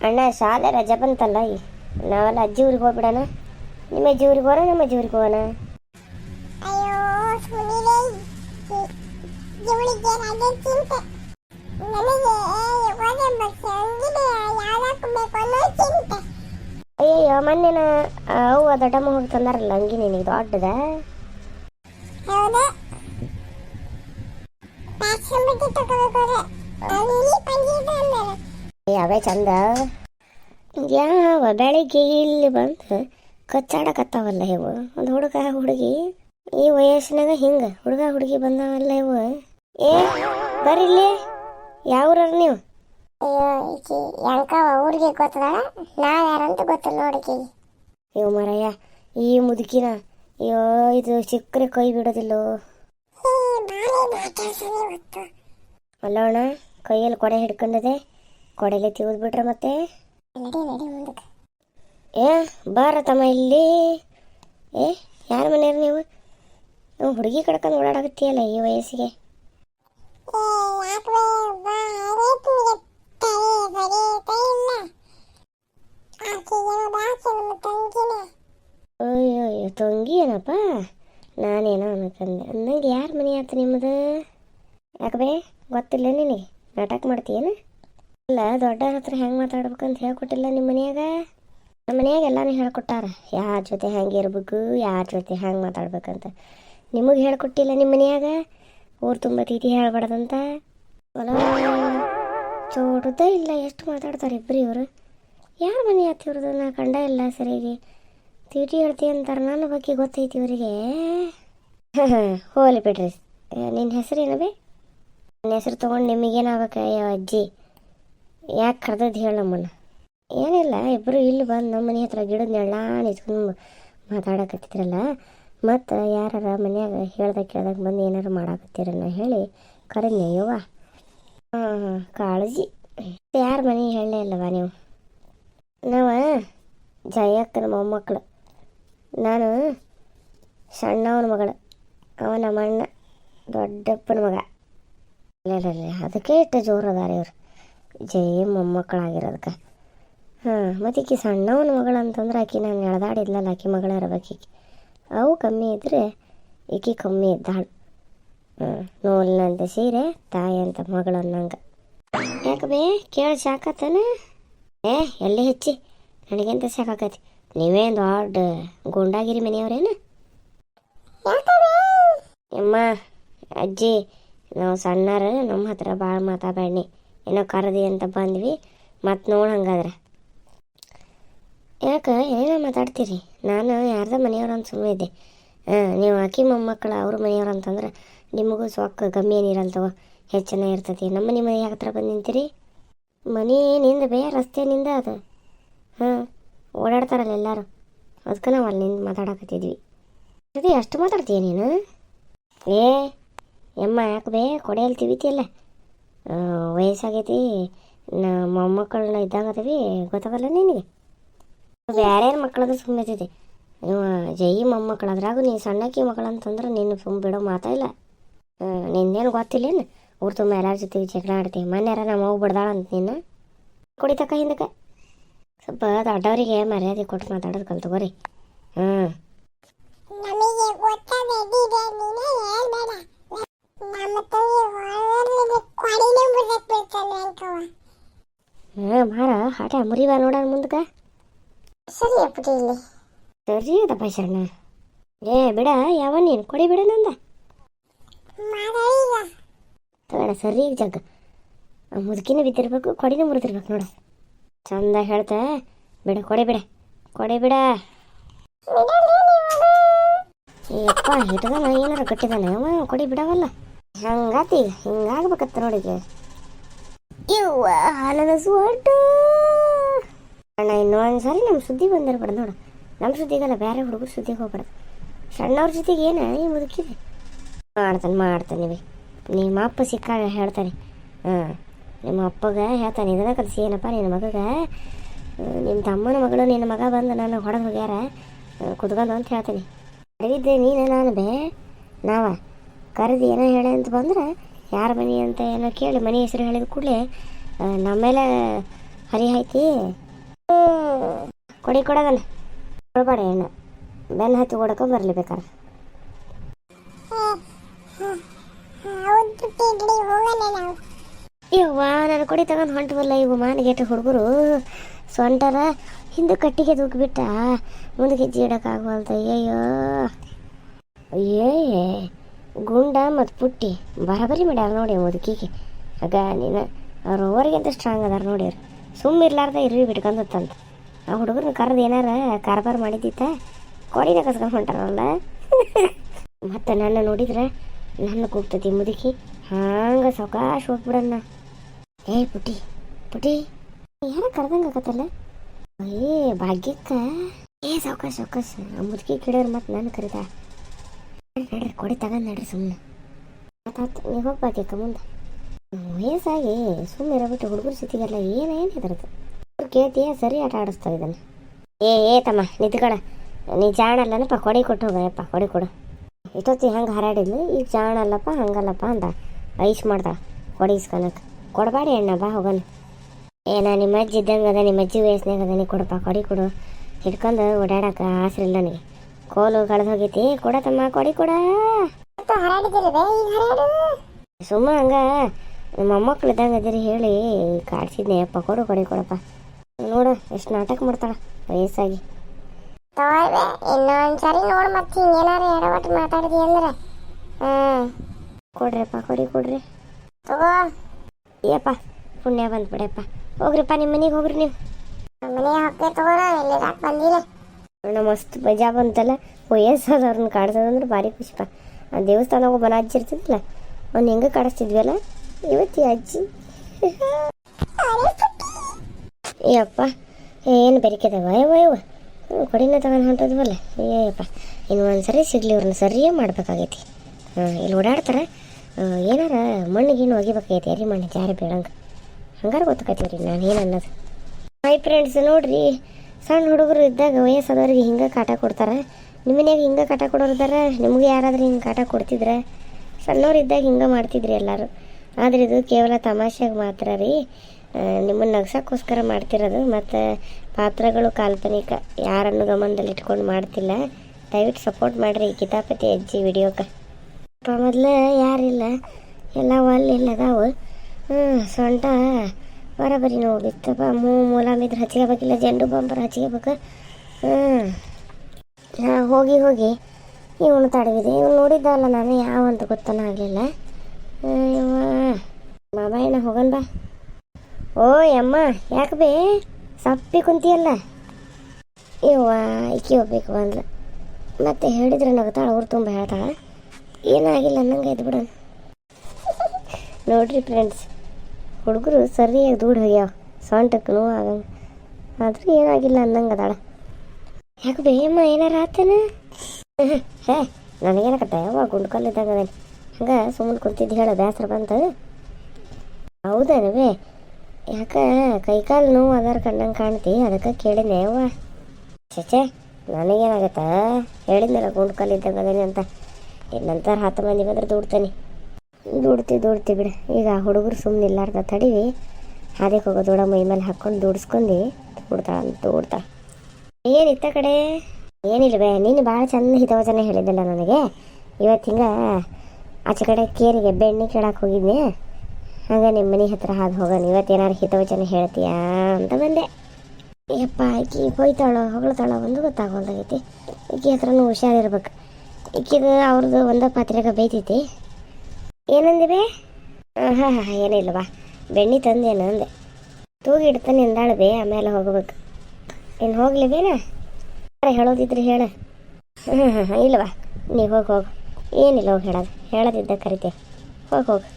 ಅಣ್ಣ ಶಾಲೆ ರಜೆ ಬಂತಲ್ಲ ನಾವೆಲ್ಲ ಅಜ್ಜಿ ಊರಿಗೆ ಹೋಗ್ಬಿಡೋಣ. ನಿಮ್ಮ ಅಜ್ಜಿ ಊರಿಗೆ ಹೋಗೋಣ? ನಮ್ಮ ಅಜ್ಜಿ ಊರಿಗೆ ಹೋಗೋಣ ಅಯ್ಯಯ್ಯೋ ಮೊನ್ನೆನ ಅವ್ವ ದೊಡ್ಡಮ್ಮ ಹೋಗಿ ತಂದಾರಲ್ಲ ಅಂಗಿ ನಿನಗೆ ದೊಡ್ಡದ? ಹೌದಾ. ಯಾವೇ ಚಂದ. ಯಾವ ಬೆಳಿಗ್ಗೆ ಇಲ್ಲಿ ಬಂದು ಕಚ್ಚಾಡಕತ್ತಾವಲ್ಲ ಇವು? ಒಂದು ಹುಡುಗ ಹುಡುಗಿ. ಈ ವಯಸ್ಸಿನಾಗ ಹಿಂಗೆ ಹುಡುಗ ಹುಡುಗಿ ಬಂದವಲ್ಲ ಇವು? ಏ ಬರ್ರಿಲ್ಲಿ ಯಾವ್ರ ನೀವು? ಅಯ್ಯೋ ಈಕಿ ಯಂಕವ ಊರಿಗೆ ಗೊತ್ತದಾಳ? ನಾವ್ ಯಾರಂತ ಗೊತ್ತಿಲ್ಲ ನೋಡಿಕಿ ಇವು ಮರಯ್ಯ ಈ ಮುದುಕಿನ. ಅಯ್ಯೋ ಇದು ಸಿಕ್ಕರೆ ಕೈ ಬಿಡೋದಿಲ್ಲೋ. ಅಲ್ಲೋಣ ಕೈಯಲ್ಲಿ ಕೊಡೆ ಹಿಡ್ಕೊಂಡಿದೆ ಕೊಡೆಲೆ ತಿಳಿದ್ಬಿಟ್ರೆ ಮತ್ತೆ? ಏ ಬಾರ ತಮ್ಮ ಇಲ್ಲಿ. ಏ ಯಾರ ಮನೆಯವ್ರು ನೀವು? ನೀವು ಹುಡುಗಿ ಕಡ್ಕೊಂಡು ಓಡಾಡಕತ್ತೀಯಲ್ಲ ಈ ವಯಸ್ಸಿಗೆ. ಅಯ್ಯೋ ತಂಗಿ ಏನಪ್ಪ? ನಾನೇನೋ ಅನ್ಕಂದೆ ಅಂದಂಗೆ ಯಾರ ಮನೆ ಆಯ್ತು ನಿಮ್ಮದು? ಯಾಕಬೇ ಗೊತ್ತಿಲ್ಲ ನಿನಗೆ. ನಾಟಕ ಮಾಡ್ತೀಯೇನು? ಅಲ್ಲ ದೊಡ್ಡವ್ರ ಹತ್ರ ಹೆಂಗೆ ಅಂತ ಹೇಳ್ಕೊಟ್ಟಿಲ್ಲ ನಿಮ್ಮ ಮನ್ಯಾಗ? ನಮ್ಮ ಮನ್ಯಾಗ ಎಲ್ಲಾನು ಹೇಳ್ಕೊಟ್ಟಾರ ಯಾರ ಜೊತೆ ಹೆಂಗೆ ಇರ್ಬೇಕು ಯಾರ ಜೊತೆ ಹೆಂಗೆ ಮಾತಾಡ್ಬೇಕಂತ. ನಿಮಗೆ ಹೇಳ್ಕೊಟ್ಟಿಲ್ಲ ನಿಮ್ಮ ಮನ್ಯಾಗ? ಊರು ತುಂಬ ತೀತಿ ಹೇಳ್ಬಾರ್ದಂತ. ಹೊಲ ಇಲ್ಲ, ಎಷ್ಟು ಮಾತಾಡ್ತಾರೆ ಇಬ್ಬರು ಇವರು. ಯಾರ ಮನೆ ಆಯ್ತು ಇವ್ರದ್ದು ನಾ ಕಂಡ ಇಲ್ಲ ಸರಿಗೆ ತೀಟಿ ಹೇಳ್ತಿ ಅಂತಾರೆ, ನನ್ನ ಬಗ್ಗೆ ಗೊತ್ತೈತಿ ಇವರಿಗೆ. ಹೋಲಿ ಬಿಡ್ರಿ. ನಿನ್ನ ಹೆಸರು ಏನಬೇ ನನ್ನ ಹೆಸರು ತೊಗೊಂಡು ನಿಮಗೇನಾಗಬೇಕ ಅಯ್ಯೋ ಅಜ್ಜಿ? ಯಾಕೆ ಕರೆದದ್ದು ನಮ್ಮನ್ನು? ಏನಿಲ್ಲ ಇಬ್ಬರು ಇಲ್ಲಿ ಬಂದು ನಮ್ಮ ಮನೆ ಹತ್ರ ಗಿಡದ ನೆಳ್ಳ ನಿಂತ್ಕೊಂಡು ಮಾತಾಡಕತ್ತಿದ್ರಲ್ಲ, ಮತ್ತು ಯಾರ ಮನ್ಯಾಗ ಹೇಳ್ದಾಗ ಕೇಳ್ದಾಗ ಬಂದು ಏನಾರು ಮಾಡಾಕತ್ತೀರನ್ನ ಹೇಳಿ ಕರೆ ಯವ್ವ. ಹಾಂ ಹಾಂ, ಕಾಳಜಿ. ಯಾರ ಮನೆ ಹೇಳಲೇ ಇಲ್ಲವಾ ನೀವು? ನಾವ ಜಯಕ್ಕನ ಮೊಮ್ಮಕ್ಕಳು ನಾನು ಸಣ್ಣವನ ಮಗಳು. ಅವ ನಮ್ಮ ದೊಡ್ಡಪ್ಪನ ಮಗ. ಇಲ್ಲ, ಅದಕ್ಕೆ ಇಷ್ಟ ಜೋರು ಅದಾರ ಇವ್ರು. ಜಯ ಮೊಮ್ಮಕ್ಕಳಾಗಿರೋದಕ್ಕೆ. ಹಾಂ ಮತ್ತು ಈಕೆ ಸಣ್ಣವನ ಮಗಳು ಅಂತಂದ್ರೆ ಆಕಿ ನಾನು ಎಳ್ದಾಡಿದ್ಲಲ್ಲ ಆಕೆ ಮಗಳ ಇರ್ಬೇಕೀಕಿ. ಅವು ಕಮ್ಮಿ ಇದ್ದರೆ ಈಕೆ ಕಮ್ಮಿ ಇದ್ದಾಳು. ಹ್ಞೂ ನೋಲ್ನಂತ ಸೀರೆ ತಾಯಿ ಅಂತ ಮಗಳು ಅನ್ನಂಗೆ. ಯಾಕೆ ಬೇ ಕೇಳಿ ಸಾಕತ್ತನ? ಏ ಎಲ್ಲಿ ಹೆಚ್ಚಿ? ನನಗೆಂತ ಸಾಕಾಕತಿ ನೀವೇನು ದೊಡ್ಡ ಗುಂಡಾಗಿರಿ ಮನೆಯವ್ರೇನು? ಅಮ್ಮ ಅಜ್ಜಿ ನಾವು ಸಣ್ಣರ ನಮ್ಮ ಹತ್ರ ಭಾಳ ಮಾತಾಡಬೇಡಿ ಏನೋ ಕರೆದಿ ಅಂತ ಬಂದ್ವಿ. ಮತ್ತು ನೋಡಿ ಹಂಗಾದ್ರೆ. ಯಾಕೆ, ಏನೋ ಮಾತಾಡ್ತೀರಿ? ನಾನು ಯಾರ್ದ ಮನೆಯವ್ರು ಅಂತ ಸುಮ್ಮನೆ ಇದ್ದೆ. ಹಾಂ, ನೀವು ಆಕಿ ಮೊಮ್ಮಕ್ಕಳು, ಅವ್ರ ಮನೆಯವ್ರು ಅಂತಂದ್ರೆ ನಿಮಗೂ ಸೊಕ್ಕ ಕಮ್ಮಿ ಏನಿರಲ್ತವ ಹೆಚ್ಚಿನ ಇರ್ತೈತಿ. ನಮ್ಮ ಮನೆ ಮನೆ ಹತ್ರ ಬಂದು ನಿಂತೀರಿ? ಮನೆ ನಿಂದ ಬೇ, ರಸ್ತೆನಿಂದ ಅದು. ಹಾಂ, ಓಡಾಡ್ತಾರಲ್ಲ ಎಲ್ಲರೂ. ಅದಕ್ಕೆ ನಾವು ಅಲ್ಲಿ ಮಾತಾಡಕತ್ತಿದ್ವಿ. ಅದೇ ಅಷ್ಟು ಮಾತಾಡ್ತೀಯ ನೀನು? ಏ ಯಮ್ಮ ಯಾಕೆ ಬೇ ಕೊಡೆಯಲ್ಲಿ ತಿವಿತಿಯಲ್ಲ. ವಯಸ್ಸಾಗೈತಿ. ನಾ ಮೊಮ್ಮಕ್ಕಳನ್ನ ಇದ್ದಂಗದವಿ ಗೊತ್ತಾಗಲ್ಲ ನಿನಗೆ? ಬೇರೆ ಮಕ್ಕಳದು ಸುಮ್ಮನೆ ಇರ್ತೈತಿ ನೀವು ಜೈ ಮೊಮ್ಮಕ್ಕಳು, ಅದ್ರಾಗೂ ನೀ ಸಣ್ಣಕ್ಕಿ ಮಕ್ಕಳು ಅಂತಂದ್ರೆ ನಿನ್ನ ಸುಮ್ಮ ಬಿಡೋ ಮಾತಾ ಇಲ್ಲ. ನಿನ್ನೇನು ಗೊತ್ತಿಲ್ಲೇನು ಊರು ತುಂಬ ಎಲ್ಲರ ಜೊತೆ ಜಗಳ ಆಡ್ತೀವಿ ಮನೆಯಾರ ನಮ್ಮ ಹೋಗಿ ಬಿಡ್ದಾಳ ಅಂತ ನಿನ್ನ? ಕುಡಿತಕ್ಕ ಹಿಂದಕ್ಕೆ. ಸ್ವಲ್ಪ ದೊಡ್ಡವರಿಗೆ ಮರ್ಯಾದೆ ಕೊಟ್ಟು ಮಾತಾಡೋದು ಕಲ್ತಗೋರಿ ಹಾಂ ಮಾರ ಮುರಿವ ನೋಡೋಣ ಮುಂದಕ್ಕೆ. ಸರಿ ಅಪ್ಪಟಿ ಇಲ್ಲಿ. ಸರಿ ಅದಪ್ಪ ಶರಣ. ಏ ಬಿಡ ಯಾವ ನೀನು? ಕೊಡಿ ಬಿಡ ನಂದ. ಬೇಡ ಸರಿ ಜಗ್ಗ. ಮುದುಕಿನ ಬಿದ್ದಿರ್ಬೇಕು ಕೊಡಿನ ಮುರಿದಿರ್ಬೇಕು ನೋಡ. ಚಂದ ಹೇಳ್ತ. ಬಿಡ ಕೊಡೆ ಬಿಡ. ಕೊಡೆ ಬಿಡ. ಏಪ್ಪ ಹಿಟ್ದಾನ ಏನಾರ ಕಟ್ಟಿದಾನ ಅವ ಕೊಡಿ ಬಿಡವಲ್ಲ. ಹಂಗಾತಿ ಹಿಂಗಾಗ್ಬೇಕತ್ತ ನೋಡಿ ಇವ್ವ ಹಾಲನಸು ಸ್ವರ್ಟ ಅಣ್ಣ, ಇನ್ನೊಂದು ಸಾರಿ ನಮ್ಮ ಸುದ್ದಿ ಬಂದಿರಬಾರ್ದು ನೋಡು. ನಮ್ಮ ಸುದ್ದಿಗಲ್ಲ ಬೇರೆ ಹುಡುಗರು ಸುದ್ದಿಗೆ ಹೋಗ್ಬಾರ್ದು ಸಣ್ಣವ್ರ ಜೊತೆಗೆ ಏನ? ಈ ಮುದುಕಿದೆ ಮಾಡ್ತಾನೆ ಮಾಡ್ತಾನೆ ಬಿ. ನಿಮ್ಮ ಅಪ್ಪ ಸಿಕ್ಕಾಗ ಹೇಳ್ತಾನೆ. ಹಾಂ, ನಿಮ್ಮ ಅಪ್ಪಗೆ ಹೇಳ್ತಾನೆ. ಇದನ್ನ ಕಲಿಸಿ ಏನಪ್ಪ, ನಿನ್ನ ಮಗಗೆ? ನಿಮ್ಮ ತಮ್ಮನ ಮಗಳು ನಿನ್ನ ಮಗ ಬಂದು ನಾನು ಹೊಡೆದು ಹೋಗ್ಯಾರ? ಕುತ್ಕೊಂಡು ಅಂತ ಹೇಳ್ತೀನಿ. ಅಡವಿದ್ದೆ ನೀನು, ನಾನು ಬೇ. ನಾವ ಕರೆದು ಏನೋ ಹೇಳಿ ಅಂತ ಬಂದ್ರೆ, ಯಾರ ಮನೆ ಅಂತ ಏನೋ ಕೇಳಿ ಮನೆ ಹೆಸರು ಹೇಳಿದ ಕೂಡಲೇ ನಮ್ಮೇಲೆ ಹರಿ ಆಯ್ತಿ ಕೊಡಿ ಕೊಡೋದನ್ನ ಕೊಡಬೇಡ ಏನು ಬೆನ್ನ ಹತ್ತಿ ಓಡಕ ಬರಲಿ ನಾವು ಯವ್ವ ನಾನು ಕೊಡಿ ತಗೊಂಡು ಹೊಂಟವಲ್ಲ ಇವು ಮಾನಗೆಟ್ಟ ಹುಡುಗರು. ಸೊಂಟರ ಹಿಂದೆ ಕಟ್ಟಿಗೆ ದೂಕ್ಬಿಟ್ಟ ಮುಂದಕ್ಕೆ ಹೆಜ್ಜೆ ಇಡೋಕ್ಕಾಗವಲ್ದು ಅಯ್ಯಯ್ಯೋ. ಅಯ್ಯೇ ಗುಂಡ ಮತ್ತು ಪುಟ್ಟಿ. ಬರಬರಿ ಮಾಡ್ಯಾರ ನೋಡಿ ಮುದುಕಿಗೆ ಅಗ, ನೀನು ಅವ್ರ ಓವರಿಗಿಂತ ಸ್ಟ್ರಾಂಗ್ ಅದಾರ ನೋಡಿರಿ ಸುಮ್ಮ ಇರ್ಲಾರ್ದೆ ಇರ್ರಿ ಬಿಟ್ಕೊಂಡತ್ತಂತ ಆ ಹುಡುಗರನ್ನ ಕರೆದು ಏನಾರ ಕಾರ್ಬಾರ್ ಮಾಡಿದ್ದಿತ್ತ? ಕೊಡಿನ ಕಸ್ಕೊಂಡು ಹೊಂಟಾರಲ್ಲ? ಮತ್ತು ನನ್ನ ನೋಡಿದ್ರೆ ನನ್ನ ಕೂಗ್ತತಿ ಮುದುಕಿ. ಹಂಗೆ ಸಾವಕಾಶ ಹೋಗ್ಬಿಡಣ್ಣ. ಏ ಪುಟಿ ಪುಟಿ ಯಾರ ಕರ್ದಂಗ ಆಗತ್ತಲ್ಲ ಏ ಭಾಗ್ಯಕ್ಕ. ಏ ಸಾವಕಾಶ ಸಾವಕಾಶ. ಆ ಮುದುಕಿ ಕೇಳೋರು ಮತ್ತೆ ನಾನು ಕರೀತಾ. ನಡ್ರಿ, ಕೊಡಿ ತಗೊಂಡ್ ನಡ್ರಿ ಸುಮ್ಮನೆ ಆತಾತು ನೀವು ಹೋಗಿ ಭಾಗ್ಯಕ್ಕ ಮುಂದೆ. ವಯಸ್ಸಾಗಿ ಸುಮ್ಮನೆ ಇರಬಿಟ್ಟು ಹುಡುಗರು ಸಿತಿಗಲ್ಲ ಏನೇನು ಹೆದರದು ಅವ್ರು ಕೇಳ್ತೀಯ ಸರಿ ಆಟ ಆಡಿಸ್ತಾ ಇದ್ದಾನೆ. ಏ ಏ ತಮ್ಮ ನಿಂತ್ಕೊಳ ನೀ ಜಾಣಲ್ಲನಪ್ಪ ಕೊಡಿ ಕೊಟ್ಟು ಹೋಗಯಪ್ಪ ಕೊಡಿ ಕೊಡು. ಇಷ್ಟೊತ್ತಿ ಹಂಗೆ ಹಾರಾಡಿದ್ಲು? ಈಗ ಜಾಣಲ್ಲಪ್ಪ ಹಂಗಲ್ಲಪ್ಪ ಅಂದ. ಐಸ್ ಮಾಡ್ದ. ಕೊಡಿ ಇಸ್ಕೊಳಕ್ಕೆ ಕೊಡಬೇಡಿ ಅಣ್ಣ ಬಾ ಹೋಗೋಣ. ಏನ ನಿಮ್ಮ ಅಜ್ಜಿ ಇದ್ದಂಗೆ ಅದ ನಿಮ್ಮ ಅಜ್ಜಿ ವಯಸ್ಸಿನಾಗ ಅದ ನೀ ಕೊಡಪ್ಪ ಕೊಡಿ ಕೊಡು. ಹಿಡ್ಕೊಂಡು ಓಡಾಡಕ್ಕೆ ಆಸರಿಲ್ಲ ಇಲ್ಲ ನನಗೆ. ಕೋಲು ಕಳೆದು ಹೋಗೈತಿ ಕೊಡತಮ್ಮ ಕೊಡಿ ಕೊಡ. ಸುಮ್ಮ ಹಂಗ. ಮೊಮ್ಮಕ್ಳು ಇದ್ದಂಗೆ ಅದಿರಿ ಹೇಳಿ ಕಾಡ್ಸಿದ್ನೆ. ಅಪ್ಪ ಕೊಡು ಕೊಡಿ ಕೊಡಪ್ಪ. ನೋಡು ಎಷ್ಟು ನಾಟಕ ಮಾಡ್ತಾಳ ವಯಸ್ಸಾಗಿ. ತಗೊಳ್ಬೆ ಇನ್ನೊಂದ್ಸರಿ ನೋಡ್ ಮತ್ತೆ ಹಿಂಗೇನಾರು ಎಡವಟ್ಟು ಮಾತಾಡಿದಿ ಅಂದ್ರೆ. ಹಾಂ. ಕೊಡ್ರಿಪ್ಪ ಕೊಡಿ ಕೊಡ್ರಿ. ತಗೋ. ಏಪ್ಪ ಪುಣ್ಯ ಬಂದ್ಬಿಡಪ್ಪ. ಹೋಗ್ರಿಪ್ಪ ನಿಮ್ಮ ಮನೆಗೆ ಹೋಗ್ರಿ ನೀವು. ಮನೆಗೆ ಹಾಕಿ ತಗೋ ಇಲ್ಲಿ ಯಾಕೆ ಬಂದಿಲ್ಲ ಅಣ್ಣ ಮಸ್ತ್ ಮಜಾ ಬಂತಲ್ಲ. ವಯಸ್ಸಾದವ್ರನ್ನ ಕಾಡ್ಸೋದಂದ್ರೆ ಭಾರಿ ಖುಷಿಪ್ಪ. ಆ ದೇವಸ್ಥಾನ ಒಬ್ಬನ ಅಜ್ಜಿರ್ತಿದ್ಲ ಅವ್ನು ಹೆಂಗೆ ಕಾಡಿಸ್ತಿದ್ವಲ್ಲ ಇವತ್ತಿ ಅಜ್ಜಿ ಏಯಪ್ಪ, ಏನು ಬೆರಿಕೆದವ ಯವ್ವ ಹ್ಞೂ ಕೊಡಿನ ತಗೊಂಡು ಹೊಂಟದ್ವಲ್ಲ? ಅಯ್ಯಪ್ಪ ಇನ್ನು ಒಂದ್ಸರಿ ಸರಿ ಸಿಗ್ಲಿ ಇವ್ರನ್ನ ಸರಿಯೇ ಮಾಡ್ಬೇಕಾಗೈತಿ. ಹಾಂ, ಇಲ್ಲಿ ಓಡಾಡ್ತಾರೆ. ಏನಾರ ಮಣ್ಣಿಗೇನು ಒಗಿಬೇಕಾಗೈತಿ ಅರಿ ಮಣ್ಣು, ಜಾರಿ ಬೀಳಂಗೆ ಹಂಗಾರೆ ಗೊತ್ತಾಕೈತಿ ರೀ ನಾನು ಏನು ಅನ್ನೋದು. ಮೈ ಫ್ರೆಂಡ್ಸ್ ನೋಡ್ರಿ, ಸಣ್ಣ ಹುಡುಗರು ಇದ್ದಾಗ ವಯಸ್ಸಾದವ್ರಿಗೆ ಹಿಂಗೆ ಕಾಟ ಕೊಡ್ತಾರೆ. ನಿಮ್ಮ ಮನ್ಯಾಗ ಹಿಂಗೆ ಕಾಟ ಕೊಡೋರು ಇದಾರ ನಿಮಗೆ ಯಾರಾದ್ರೂ ಹಿಂಗೆ ಕಾಟ ಕೊಡ್ತಿದ್ರೆ? ಸಣ್ಣವ್ರು ಇದ್ದಾಗ ಹಿಂಗೆ ಮಾಡ್ತಿದ್ರಿ ಎಲ್ಲರೂ. ಆದರೆ ಇದು ಕೇವಲ ತಮಾಷೆಗೆ ಮಾತ್ರ ರೀ. ನಿಮ್ಮನ್ನು ನಗ್ಸೋಕ್ಕೋಸ್ಕರ ಮಾಡ್ತಿರೋದು, ಮತ್ತು ಪಾತ್ರಗಳು ಕಾಲ್ಪನಿಕ ಯಾರನ್ನು ಗಮನದಲ್ಲಿ ಇಟ್ಕೊಂಡು ಮಾಡ್ತಿಲ್ಲ. ದಯವಿಟ್ಟು ಸಪೋರ್ಟ್ ಮಾಡಿರಿ ಕಿತಾಪತಿ ಅಜ್ಜಿ ವಿಡಿಯೋಕ್ಕೆ. ಮೊದಲು ಯಾರಿಲ್ಲ, ಎಲ್ಲ ಒಲ್ಲಿ ಅದಾವು ಹ್ಞೂ ಸೊಂಟ ಬರಬರಿ ನೋಡಿತ್ತಪ್ಪ ಬಿತ್ತಪ್ಪ. ಮೂ ಮೂಲಾಮಿದ್ರೆ ಹಚ್ಕೋಬೇಕಿಲ್ಲ, ಜಂಡು ಬಂಬರ್ ಹಚ್ಕೋಬೇಕು. ಹ್ಞೂ ಹಾಂ, ಹೋಗಿ ಹೋಗಿ. ಇವನು ತಡವಿದೆ. ಇವ್ನು ನೋಡಿದ್ದಲ್ಲ ನಾನು ಯಾವ ಅಂತ ಗೊತ್ತನ ಆಗಲಿಲ್ಲ. ಮಾಬಾಯಣ್ಣ ಹೋಗನ್ ಬಾ ಓ ಅಮ್ಮ ಯಾಕೆ ಬೇ? ಸಪ್ಪಿ ಕುಂತಿಯಲ್ಲ. ಇವ್ವ ಇಕ್ಕಿ ಹೋಗ್ಬೇಕು ಬಂದ್ಲ. ಮತ್ತೆ ಹೇಳಿದ್ರೆ ನಗತಾಳ ಅವ್ರು ತುಂಬ ಹೇಳ್ತಾಳ. ಏನಾಗಿಲ್ಲ ಅನ್ನಂಗೆ ಎದ್ದು ಬಿಡೋಣ ನೋಡ್ರಿ ಫ್ರೆಂಡ್ಸ್ ಹುಡುಗರು ಸರಿಯಾಗಿ ದೂಡ್ ಹೋಗ್ಯಾವ. ಸೊಂಟಕ್ಕೆ ನೋವು ಆಗಂಗೆ. ಆದರೂ ಏನಾಗಿಲ್ಲ ಅನ್ನಂಗೆ ಅದಾಳ. ಯಾಕೆ ಬೇಯಮ್ಮ ಏನಾರ ಆತನ? ಹೇ, ನನಗೇನಕತ್ತ ಯಾವ ಗುಂಡ್ಕಲ್ಲಿದ್ದಂಗೆ ಅದೇನಿ. ಹಂಗೆ ಸುಮ್ಮನೆ ಕುಂತಿದ್ದು ಹೇಳ, ಬೇಸರ ಬಂತು. ಹೌದನವೇ? ಯಾಕ ಕೈಕಾಲು ನೋವು ಅದಾರ ಕಂಡಂಗೆ ಕಾಣ್ತಿ, ಅದಕ್ಕೆ ಕೇಳಿದ್ನೆ. ಅವ್ವ ಚಚೆ ನನಗೇನಾಗತ್ತ? ಹೇಳಿದ್ನಲ್ಲ ಗುಂಡ್ಕಲ್ಲಿದ್ದಾಗ ಅದೇನಿ ಅಂತ. ಇನ್ನಂತರ ಹತ್ತು ಮಂದಿ ಬಂದ್ರೆ ದುಡ್ತೀನಿ. ದುಡ್ತಿ ದುಡ್ತಿ ಬಿಡು. ಈಗ ಹುಡುಗರು ಸುಮ್ಮನೆ ಇಲ್ಲಾರ್ದ ತಡಿವಿ. ಅದಕ್ಕೆ ಹೋಗೋ ದೂಡ ಮೈ ಮೇಲೆ ಹಾಕ್ಕೊಂಡು ದುಡ್ಸ್ಕೊಂಡು ದುಡ್ತಾಳ ಅಂತ ದುಡ್ತಾಳ ಏನಿತ್ತ ಕಡೆ? ಏನಿಲ್ವೇ? ನೀನು ಭಾಳ ಚಂದ ಹಿತವಚನ ಹೇಳಿದ್ದಲ್ಲ ನನಗೆ. ಇವತ್ತು ಹಿಂಗೆ ಆಚೆ ಕಡೆ ಕೇರಿಗೆ ಬೆಣ್ಣೆ ಕೇಳಕ್ಕೆ ಹೋಗಿದ್ದೆ ಹಂಗೆ ನಿಮ್ಮ ಮನೆ ಹತ್ರ ಹಾದು ಹೋಗೋಣ. ಇವತ್ತೇನಾರು ಹಿತವಚನ ಹೇಳ್ತೀಯಾ ಅಂತ ಬಂದೆ. ಯಪ್ಪ ಆಕಿ ಹೋಯ್ತಾಳೋ, ಹೊಗಳ್ತಾಳೋ ಒಂದು ಗೊತ್ತಾಗೋಲ್ದಾಗೈತಿ. ಈಕಿ ಹತ್ರನೂ ಹುಷಾರಿರ್ಬೇಕು ಈಕಿದು ಅವ್ರದ್ದು ಒಂದ ಪಾತ್ರೆಗೆ ಬೈತೈತಿ ಏನಂದಿವೆ ಹಾಂ ಹಾಂ ಏನಿಲ್ಲ ಬಾ ಬೆಣ್ಣೆ ತಂದೇನು ಅಂದೆ. ತೂಗಿ ಇಡ್ತಾನೆ ಎಂದಾಳು ಬೇ, ಆಮೇಲೆ ಹೋಗ್ಬೇಕು. ಇನ್ನು ಹೋಗ್ಲಿ ಬೇನ? ಹೇಳೋದಿದ್ರೆ ಹೇಳ. ಹಾಂ ಹಾಂ ಹಾಂ ಇಲ್ಲವಾ ನೀವು ಹೋಗಿ, ಹೋಗು. ಏನಿಲ್ಲ, ಹೋಗಿ ಹೇಳೋದು. ಹೇಳೋದಿದ್ದ ಕರಿತೆ. ಹೋಗಿ ಹೋಗಿ.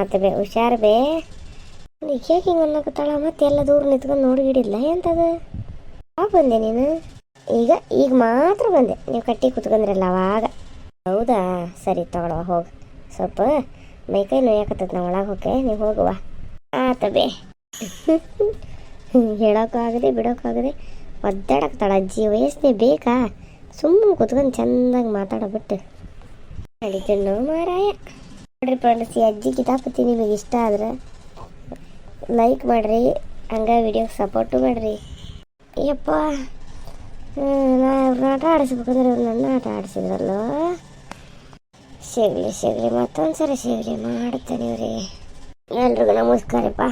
ಆತ ಬೇ, ಹುಷಾರು ಬೇ. ಹೇಗೆ ಹಿಂಗೆ ಅನ್ನಕತ್ತಾಳ ಮತ್ತೆ ಎಲ್ಲ ದೂರ ನಿಂತ್ಕೊಂಡು ನೋಡಿಗಿಡಿಲ್ಲ ಎಂತದು? ಯಾವ ಬಂದೆ ನೀನು? ಈಗ ಈಗ ಮಾತ್ರ ಬಂದೆ. ನೀವು ಕಟ್ಟಿ ಕುತ್ಕೊಂಡ್ರಲ್ಲ ಅವಾಗ. ಹೌದಾ? ಸರಿ ತಗೊಳವ, ಹೋಗಿ. ಸ್ವಲ್ಪ ಮೈಕೈ ನೋಯಾಕತ್ತದ ನಾವು ಒಳಗೆ ಹೋಗಿ ನೀವು ಹೋಗುವ. ಆತ ಬೇ. ಹೇಳೋಕ್ಕಾಗದೆ ಬಿಡೋಕ್ಕಾಗದೆ ಒದ್ದಾಡಕ್ತಾಳ ಅಜ್ಜಿ ವಯಸ್ಸೇ ಬೇಕಾ? ಸುಮ್ಮನೆ ಕುತ್ಕೊಂಡು ಮಾತಾಡ ಮಾತಾಡಬಿಟ್ಟು. ನಡೀತಣ್ಣು ಮಾರಾಯ. ನೋಡ್ರಿ ಫ್ರೆಂಡ್ಸ್ ಅಜ್ಜಿ ಕಿತಾಪತಿ ನಿಮಗೆ ಇಷ್ಟ ಆದ್ರೆ ಲೈಕ್ ಮಾಡಿರಿ, ಹಂಗೆ ವಿಡಿಯೋಗೆ ಸಪೋರ್ಟು ಮಾಡಿರಿ. ಯಪ್ಪ ನಾ ಇವ್ರನ್ನ ಆಟ ಆಡಿಸ್ಬೇಕಂದ್ರೆ ಇವ್ರು ನನ್ನ ಆಟ ಆಡಿಸಿದ್ರಲ್ಲೋ? ಸಿಗಲಿ ಸಿಗಲಿ ಮತ್ತೊಂದು ಸರಿ ಸಿಗಲಿ ಮಾಡ್ತೇನೆ ರೀ ಎಲ್ರಿಗೂ ನಮಸ್ಕಾರಪ್ಪ.